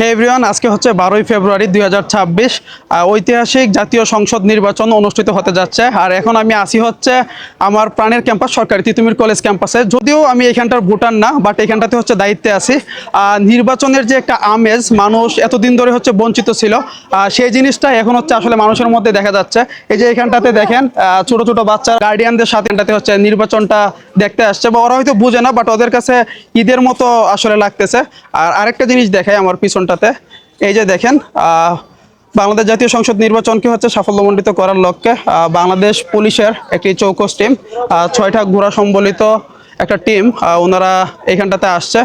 হে everyone, আজকে হচ্ছে বারোই ফেব্রুয়ারি দুই হাজার ছাব্বিশ ঐতিহাসিক জাতীয় সংসদ নির্বাচন অনুষ্ঠিত হতে যাচ্ছে। আর এখন আমি আসি হচ্ছে আমার প্রাণের ক্যাম্পাস, সরকারি তিতুমির কলেজ ক্যাম্পাসে। যদিও আমি এখানটার ভুটান না বাট এখানটাতে হচ্ছে দায়িত্বে আছি। নির্বাচনের যে একটা আমেজ, মানুষ এতদিন ধরে হচ্ছে বঞ্চিত ছিল সেই জিনিসটা এখন হচ্ছে আসলে মানুষের মধ্যে দেখা যাচ্ছে। এই যে এখানটাতে দেখেন ছোট ছোট বাচ্চা গার্ডিয়ানদের সাথে এখানটাতে হচ্ছে নির্বাচনটা দেখতে আসছে, বা ওরা হয়তো বুঝে না বাট ওদের কাছে ঈদের মতো আসলে লাগতেছে। আর আরেকটা জিনিস দেখাই আমার পিছনটাতে এই যে দেখেন বাংলাদেশ জাতীয় সংসদ নির্বাচনকে হচ্ছে সাফল্যমণ্ডিত করার লক্ষ্যে বাংলাদেশ পুলিশের একটি চৌকস টিম ছয়টা ঘোড়া সম্বলিত একটা টিম ওনারা এখানটাতে আসছে।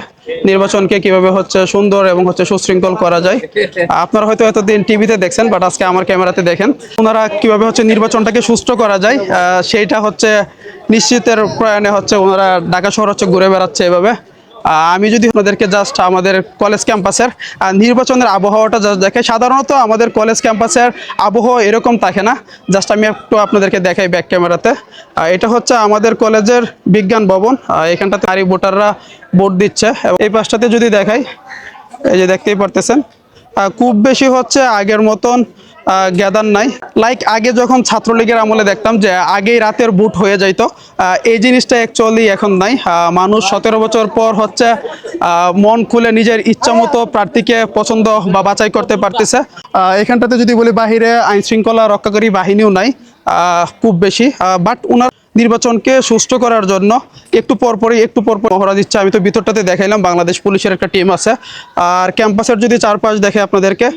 নির্বাচনকে কীভাবে হচ্ছে সুন্দর এবং হচ্ছে সুশৃঙ্খল করা যায়। আপনারা হয়তো এতদিন টিভিতে দেখছেন বাট আজকে আমার ক্যামেরাতে দেখেন। ওনারা কীভাবে হচ্ছে নির্বাচনটাকে সুষ্ঠু করা যায় সেইটা হচ্ছে নিশ্চিতের প্রয়াণে হচ্ছে ওনারা ঢাকা শহর হচ্ছে ঘুরে বেড়াচ্ছে এভাবে। আমি যদি আপনাদেরকে জাস্ট আমাদের কলেজ ক্যাম্পাসের নির্বাচনের আবহাওয়াটা জাস্ট দেখে, সাধারণত আমাদের কলেজ ক্যাম্পাসের আবহাওয়া এরকম থাকে না। জাস্ট আমি একটু আপনাদেরকে দেখাই ব্যাক ক্যামেরাতে এটা হচ্ছে আমাদের কলেজের বিজ্ঞান ভবন। এখানটাতে নারী ভোটাররা ভোট দিচ্ছে। এই পাশটাতে যদি দেখাই, এই যে দেখতেই পারতেছেন। খুব বেশি হচ্ছে আগের মতন গ্যাদার নাই। লাইক আগে যখন ছাত্রলীগের আমলে দেখতাম যে আগেই রাতের বুট হয়ে যাইত এই জিনিসটা অ্যাকচুয়ালি এখন নাই। মানুষ সতেরো বছর পর হচ্ছে মন খুলে নিজের ইচ্ছা মতো প্রার্থীকে পছন্দ বা বাছাই করতে পারতেছে। এখানটাতে যদি বলি বাহিরে, আইন শৃঙ্খলা রক্ষাকারী বাহিনীও নাই খুব বেশি। বাট ওনার নির্বাচনকে সুষ্ঠু করার জন্য একটু পরপরই, একটু পরপর মহড়া দিচ্ছে। আমি তো ভিতরটাতে দেখাইলাম, বাংলাদেশ পুলিশের একটা টিম আছে। আর ক্যাম্পাসের যদি চারপাশ দেখে আপনাদেরকে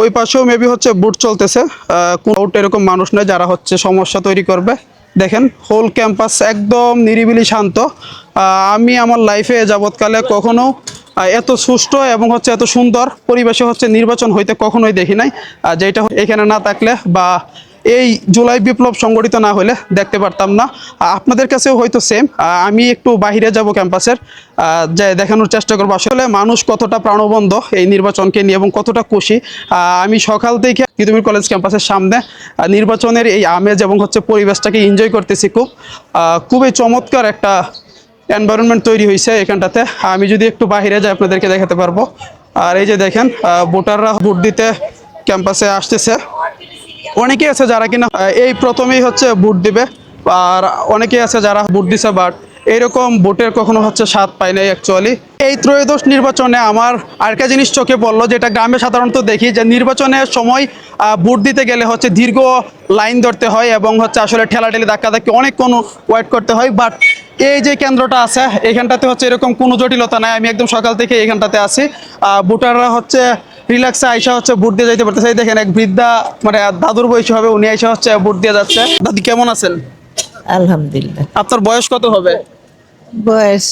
ওই পাশেও মেবি হচ্ছে বুট চলতেছে। কোনোট এরকম মানুষ নেই যারা হচ্ছে সমস্যা তৈরি করবে। দেখেন হোল ক্যাম্পাস একদম নিরিবিলি শান্ত। আমি আমার লাইফে যাবৎকালে কখনো এত সুষ্ঠু এবং হচ্ছে এত সুন্দর পরিবেশে হচ্ছে নির্বাচন হইতে কখনোই দেখি নাই। যেটা এখানে না থাকলে বা এই জুলাই বিপ্লব সংগঠিত না হলে দেখতে পারতাম না। আপনাদের কাছেও হয়তো সেম আমি একটু বাহিরে যাব ক্যাম্পাসের যে দেখানোর চেষ্টা করব আসলে মানুষ কতটা প্রাণবন্ধ এই নির্বাচনকে নিয়ে এবং কতটা খুশি। আমি সকাল থেকে তিতুমির কলেজ ক্যাম্পাসের সামনে নির্বাচনের এই আমেজ এবং হচ্ছে পরিবেশটাকে এনজয় করতেছি খুব। খুবই চমৎকার একটা এনভায়রনমেন্ট তৈরি হয়েছে এখানটাতে। আমি যদি একটু বাইরে যাই আপনাদেরকে দেখাতে পারব। আর এই যে দেখেন ভোটাররা ভোট দিতে ক্যাম্পাসে আসতেছে। অনেকে আছে যারা কিনা এই প্রথমেই হচ্ছে ভোট দিবে, আর অনেকে আছে যারা ভোট দিছে বাট এইরকম ভোটের কখনো হচ্ছে স্বাদ পায় নাই অ্যাকচুয়ালি এই ত্রয়োদশ নির্বাচনে আমার আরেকটা জিনিস চোখে পড়ল, যেটা গ্রামে সাধারণত দেখি, যে নির্বাচনের সময় ভোট দিতে গেলে হচ্ছে দীর্ঘ লাইন ধরতে হয় এবং হচ্ছে আসলে ঠেলাঠেলি ধাক্কাধাক্কি অনেক কোনো ওয়েট করতে হয় বাট এই যে কেন্দ্রটা আছে, এখানটাতে হচ্ছে এরকম কোনো জটিলতা নাই, আমি একদম সকাল থেকে এখানটাতে আছি। ভোটাররা হচ্ছে রিল্যাক্সে আইসা হচ্ছে ভোট দিয়ে যাইতে পারতেছে। দেখেন এক বৃদ্ধা মানে দাদুর বয়সী হবে উনি আইসা হচ্ছে ভোট দিয়ে যাচ্ছে। দাদি কেমন আছেন? আলহামদুলিল্লাহ। আপনার বয়স কত হবে? বয়স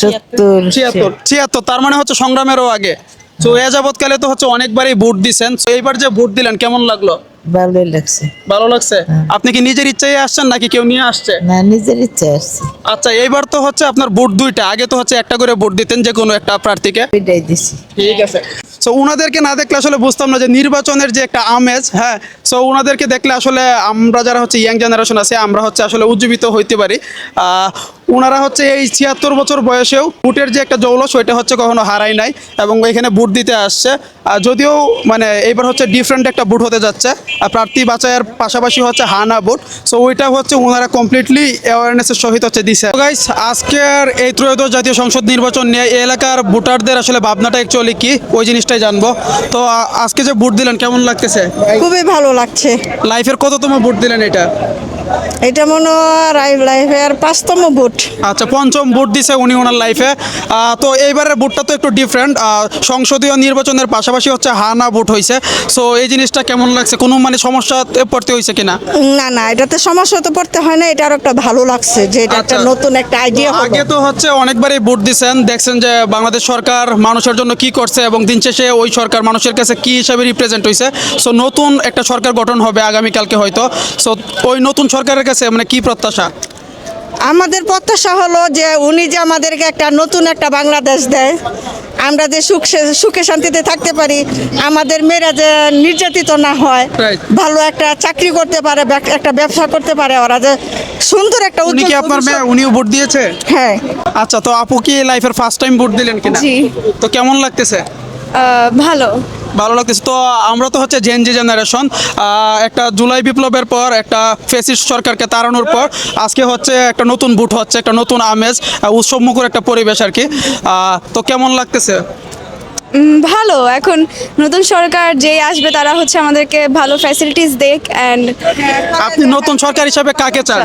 সত্তর। ছিয়াত্তর। ছিয়াত্তর তার মানে হচ্ছে সংগ্রামেরও আগে। তো এ যাবৎকালে তো হচ্ছে অনেকবারই ভোট দিচ্ছেন তো এইবার যে ভোট দিলেন কেমন লাগল? ভালোই লাগছে। ভালো লাগছে? আপনি কি নিজের ইচ্ছায় আসছেন নাকি কেউ নিয়ে আসছে? না নিজের ইচ্ছা আসছে। আচ্ছা এইবার তো হচ্ছে আপনার ভোট দুইটা আগে তো হচ্ছে একটা করে ভোট দিতেন যে কোনো একটা প্রার্থীকে। দিছি। ঠিক আছে। সো ওনাদেরকে না দেখলে আসলে বুঝতাম না যে নির্বাচনের যে একটা আমেজ হ্যাঁ সো ওনাদেরকে দেখলে আসলে আমরা যারা হচ্ছে ইয়াং জেনারেশন আছে আমরা হচ্ছে আসলে উজ্জীবিত হইতে পারি। আহ, ওনারা হচ্ছে এই ছিয়াত্তর বছর বয়সেও বুটের যে একটা জৌলস ওইটা হচ্ছে কখনো হারাই নাই এবং এখানে বুট দিতে আসছে। আর যদিও মানে এইবার হচ্ছে ডিফারেন্ট একটা বুট হতে যাচ্ছে আর প্রার্থী বাছাইয়ের পাশাপাশি হচ্ছে হানা বুট সো ওইটা হচ্ছে ওনারা কমপ্লিটলি অ্যাওয়ারনেসের সহিত হচ্ছে দিছে। গাইস আজকের এই ত্রয়োদশ জাতীয় সংসদ নির্বাচন নিয়ে এলাকার ভোটারদের আসলে ভাবনাটা অ্যাকচুয়ালি কি? ওই জিনিসটাই জানব। তো আজকে যে বুট দিলেন কেমন লাগতেছে? খুবই ভালো লাগছে। লাইফের কত কততম বুট দিলেন এটা? এটা মনে হয় লাইফের পাঁচতম ভোট আচ্ছা পঞ্চম ভোট দিছে উনি ওনার লাইফে তো এইবারের ভোটটা তো একটু ডিফারেন্ট সংসদীয় নির্বাচনের পাশাপাশি হচ্ছে হানা ভোট হয়েছে সো এই জিনিসটা কেমন লাগছে? কোনো মানে সমস্যাতে পড়তে হয়েছে কিনা? না না এটাতে সমস্যা তো পড়তে হয় না এটা আরও একটা ভালো লাগছে যে এটা একটা আচ্ছা। নতুন একটা আইডিয়া আগে তো হচ্ছে অনেকবারই ভোট দিচ্ছেন দেখছেন যে বাংলাদেশ সরকার মানুষের জন্য কি করছে এবং দিন শেষে ওই সরকার মানুষের কাছে কি হিসাবে রিপ্রেজেন্ট হয়েছে সো নতুন একটা সরকার গঠন হবে আগামীকালকে হয়তো। সো ওই নতুন সরকারের কাছে মানে কি প্রত্যাশা? আমাদের প্রত্যাশা হলো যে উনি যে আমাদেরকে একটা নতুন একটা বাংলাদেশ দেয় আমরা যে সুখ সুখে শান্তিতে থাকতে পারি আমাদের মেয়েরা যে নির্যাতিত না হয় ভালো একটা চাকরি করতে পারে একটা ব্যবসা করতে পারে ওরা যে সুন্দর একটা উনি কি আপনার মেয়ে? উনিও ভোট দিয়েছে? হ্যাঁ। আচ্ছা তো আপু কি লাইফের ফার্স্ট টাইম ভোট দিলেন কিনা? জি। তো কেমন লাগতেছে? ভালো। ভালো লাগতেছে। তো আমরা তো হচ্ছে জেন জি জেনারেশন একটা জুলাই বিপ্লবের পর একটা ফেসিস্ট সরকারকে তাড়ানোর পর আজকে হচ্ছে একটা নতুন বুট হচ্ছে একটা নতুন আমেজ উৎসবমুখর একটা পরিবেশ আর কি। তো কেমন লাগতেছে? ভালো। এখন নতুন সরকার যে আসবে তারা হচ্ছে আমাদেরকে ভালো ফ্যাসিলিটিস দেখ অ্যান্ড আপনি নতুন সরকার হিসাবে কাকে চান?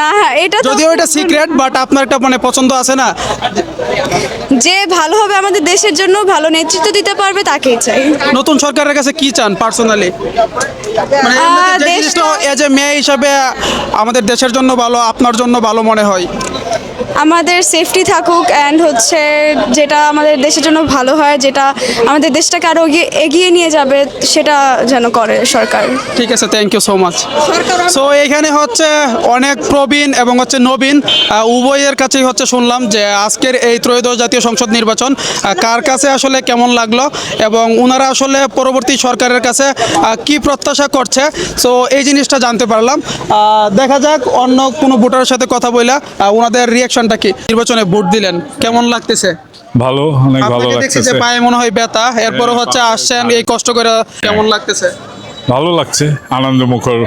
না এটা যদিও এটা সিক্রেট বাট আপনার একটা মানে পছন্দ আছে না? যে ভালো হবে আমাদের দেশের জন্য ভালো নেতৃত্ব দিতে পারবে তাকেই চাই। নতুন সরকারের কাছে কি চান পার্সোনালি মানে যে জিনিসটা এজ এ মেয়ে হিসাবে আমাদের দেশের জন্য ভালো আপনার জন্য ভালো মনে হয়? আমাদের সেফটি থাকুক অ্যান্ড হচ্ছে যেটা আমাদের দেশের জন্য ভালো হয় যেটা আমাদের দেশটাকে আরও এগিয়ে নিয়ে যাবে সেটা যেন করে সরকার। ঠিক আছে thank you so much so এখানে হচ্ছে অনেক প্রবীণ এবং হচ্ছে নবীন উভয়ের কাছেই হচ্ছে শুনলাম যে আজকের এই ত্রয়োদশ জাতীয় সংসদ নির্বাচন কার কাছে আসলে কেমন লাগল এবং ওনারা আসলে পরবর্তী সরকারের কাছে কি প্রত্যাশা করছে? সো এই জিনিসটা জানতে পারলাম। দেখা যাক অন্য কোনো ভোটারের সাথে কথা বইলা ওনাদের ওনাদের রিয়াকশনটা কি নির্বাচনে ভোট দিলেন? কেমন লাগতেছে? ভালো অনেক ভালো আপনাকে দেখছি যে লাগতেছে। পায়ে মনে হয় ব্যথা এরপরে হচ্ছে আসছেন এই কষ্ট করে কেমন লাগতেছে? ভালো লাগছে আনন্দমুখর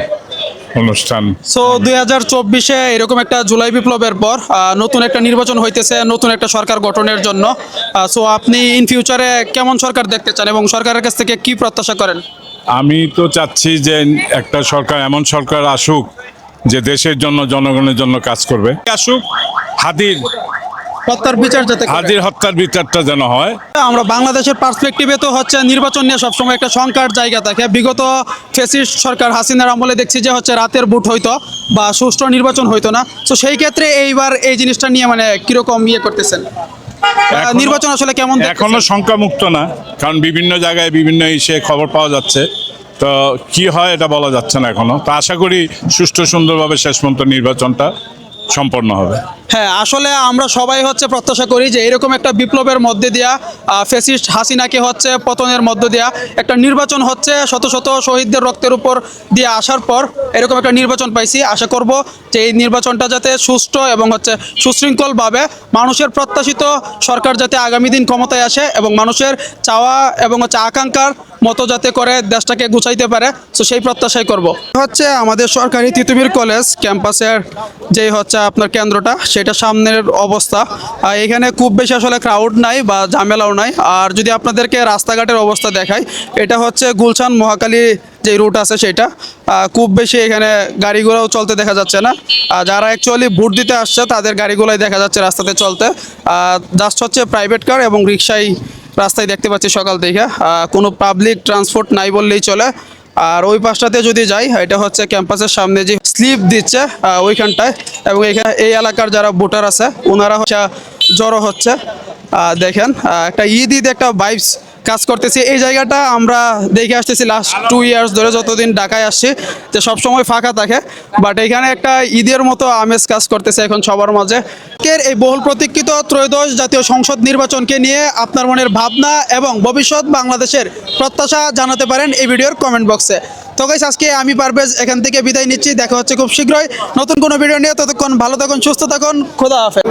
অনুষ্ঠান। সো দুই হাজার চব্বিশে এরকম একটা জুলাই বিপ্লবের পর নতুন একটা নির্বাচন হইতেছে নতুন একটা সরকার গঠনের জন্য। সো আপনি ইন ফিউচারে কেমন সরকার দেখতে চান এবং সরকারের কাছ থেকে কি প্রত্যাশা করেন? আমি তো চাচ্ছি যে একটা সরকার এমন সরকার আসুক যে দেশের জন্য জনগণের জন্য কাজ করবে। আসুক হাদির হত্যার বিচার যাতে হত্যার বিচারটা যেন হয়। আমরা বাংলাদেশের পার্সপেক্টিভে তো হচ্ছে নির্বাচন নিয়ে সবসময় একটা শঙ্কার জায়গা থাকে। বিগত ফেসিস্ট সরকার হাসিনার আমলে দেখছি যে হচ্ছে রাতের বুট হইতো বা সুষ্ঠু নির্বাচন হইতো না। তো সেই ক্ষেত্রে এইবার এই জিনিসটা নিয়ে মানে কীরকম ইয়ে করতেছেন? নির্বাচন আসলে কেমন? এখনও সংখ্যামুক্ত না কারণ বিভিন্ন জায়গায় বিভিন্ন ইসে খবর পাওয়া যাচ্ছে তো কি হয় এটা বলা যাচ্ছে না এখনও তো আশা করি সুষ্ঠু সুন্দরভাবে শেষ পর্যন্ত নির্বাচনটা সম্পন্ন হবে। হ্যাঁ আসলে আমরা সবাই হচ্ছে প্রত্যাশা করি যে এরকম একটা বিপ্লবের মধ্যে দিয়া ফেসিস্ট হাসিনাকে হচ্ছে পতনের মধ্য দিয়া একটা নির্বাচন হচ্ছে শত শত শহীদদের রক্তের উপর দিয়ে আসার পর এরকম একটা নির্বাচন পাইছি। আশা করব যে এই নির্বাচনটা যাতে সুষ্ঠু এবং হচ্ছে সুশৃঙ্খলভাবে মানুষের প্রত্যাশিত সরকার যাতে আগামী দিন ক্ষমতায় আসে এবং মানুষের চাওয়া এবং হচ্ছে আকাঙ্ক্ষার মতো যাতে করে দেশটাকে গুছাইতে পারে, তো সেই প্রত্যাশাই করব। হচ্ছে আমাদের সরকারি তিতুমির কলেজ ক্যাম্পাসের যেই হচ্ছে আপনার কেন্দ্রটা, সেটা সামনের অবস্থা। এখানে খুব বেশি আসলে ক্রাউড নাই বা ঝামেলাও নাই। আর যদি আপনাদেরকে রাস্তাঘাটের অবস্থা দেখাই, এটা হচ্ছে গুলশান মহাকালী যে রুট আছে সেটা। খুব বেশি এখানে গাড়িগুলোও চলতে দেখা যাচ্ছে না। যারা অ্যাকচুয়ালি ভোট দিতে আসছে, তাদের গাড়িগুলোই দেখা যাচ্ছে রাস্তাতে চলতে। জাস্ট হচ্ছে প্রাইভেট কার এবং রিক্সাই রাস্তায় দেখতে পাচ্ছি সকাল থেকে। কোনো পাবলিক ট্রান্সপোর্ট নাই বললেই চলে। আর ওই পাশটাতে যদি যাই, এটা হচ্ছে ক্যাম্পাসের সামনে যে স্লিপ দিচ্ছে ওইখানটায়। এবং এখানে এই এলাকার যারা ভোটার আছে, ওনারা হচ্ছে জড়ো হচ্ছে। দেখেন একটা ঈদ ঈদ একটা ভাইবস কাজ করতেছি। এই জায়গাটা আমরা দেখে আসতেছি লাস্ট টু ইয়ার্স ধরে যতদিন ঢাকায় আসছি, যে সবসময় ফাঁকা থাকে। বাট এখানে একটা ঈদের মতো আমেজ কাজ করতেছে এখন সবার মাঝে। এই বহুল প্রতীক্ষিত ত্রয়োদশ জাতীয় সংসদ নির্বাচনকে নিয়ে আপনার মনের ভাবনা এবং ভবিষ্যৎ বাংলাদেশের প্রত্যাশা জানাতে পারেন এই ভিডিওর কমেন্ট বক্সে তো গাইস আজকে আমি পারভেজ এখান থেকে বিদায় নিচ্ছি। দেখা হচ্ছে খুব শীঘ্রই। নতুন কোনো ভিডিও নিয়ে, ততক্ষণ ভালো থাকুন, সুস্থ থাকুন। খোদা হাফেজ।